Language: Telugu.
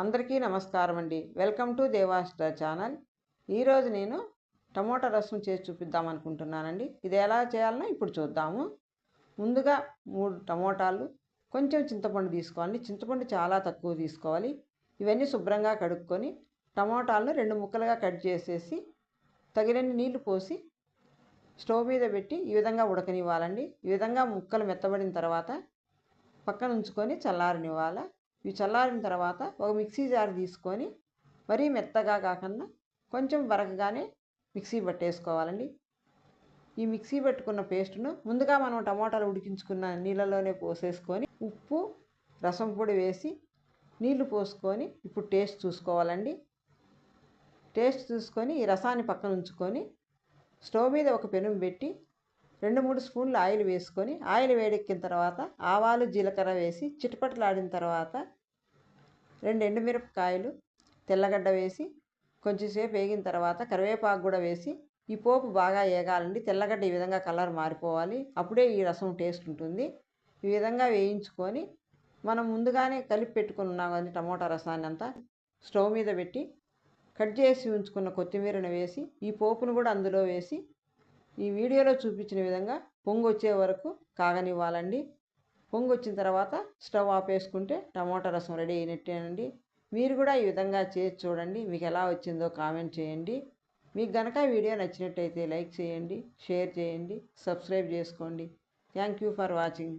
అందరికీ నమస్కారం అండి. వెల్కమ్ టు దేవాస్ట ఛానల్. ఈరోజు నేను టమోటా రసం చేసి చూపిద్దాం అనుకుంటున్నానండి. ఇది ఎలా చేయాలనో ఇప్పుడు చూద్దాము. ముందుగా మూడు టమోటాలు కొంచెం చింతపండు తీసుకోవాలి. చింతపండు చాలా తక్కువ తీసుకోవాలి. ఇవన్నీ శుభ్రంగా కడుక్కొని టమోటాలను రెండు ముక్కలుగా కట్ చేసేసి తగినన్ని నీళ్ళు పోసి స్టవ్ మీద పెట్టి ఈ విధంగా ఉడకనివ్వాలండి. ఈ విధంగా ముక్కలు మెత్తబడిన తర్వాత పక్కన ఉంచుకొని చల్లారనివ్వాలి? ఇవి చల్లారిన తర్వాత ఒక మిక్సీ జార్ తీసుకొని మరీ మెత్తగా కాకుండా కొంచెం వరకగానే మిక్సీ పట్టేసుకోవాలండి. ఈ మిక్సీ పెట్టుకున్న పేస్ట్ను ముందుగా మనం టమోటాలు ఉడికించుకున్న నీళ్ళలోనే పోసేసుకొని ఉప్పు రసం పొడి వేసి నీళ్ళు పోసుకొని ఇప్పుడు టేస్ట్ చూసుకోవాలండి. టేస్ట్ చూసుకొని ఈ రసాన్ని పక్కన ఉంచుకొని స్టవ్ మీద ఒక పెనుము పెట్టి రెండు మూడు స్పూన్లు ఆయిల్ వేసుకొని ఆయిల్ వేడెక్కిన తర్వాత ఆవాలు జీలకర్ర వేసి చిటపటలాడిన తర్వాత రెండు ఎండుమిరపకాయలు తెల్లగడ్డ వేసి కొంచెంసేపు వేగిన తర్వాత కరివేపాకు కూడా వేసి ఈ పోపు బాగా వేగాలండి తెల్లగడ్డ ఈ విధంగా కలర్ మారిపోవాలి. అప్పుడే ఈ రసం టేస్ట్ ఉంటుంది. ఈ విధంగా వేయించుకొని మనం ముందుగానే కలిపి పెట్టుకుని ఉన్నాం కానీ టమోటా రసాన్ని అంతా. స్టవ్ మీద పెట్టి కట్ చేసి ఉంచుకున్న కొత్తిమీరను వేసి ఈ పోపును కూడా అందులో వేసి ఈ వీడియోలో చూపించిన విధంగా పొంగు వచ్చే వరకు కాగనివ్వాలండి. పొంగొచ్చిన తర్వాత స్టవ్ ఆపేసుకుంటే టమోటా రసం రెడీ అయినట్టేనండి. మీరు కూడా ఈ విధంగా చేసి చూడండి. మీకు ఎలా వచ్చిందో కామెంట్ చేయండి. మీకు గనక వీడియో నచ్చినట్టయితే లైక్ చేయండి షేర్ చేయండి సబ్స్క్రైబ్ చేసుకోండి. Thank you for watching.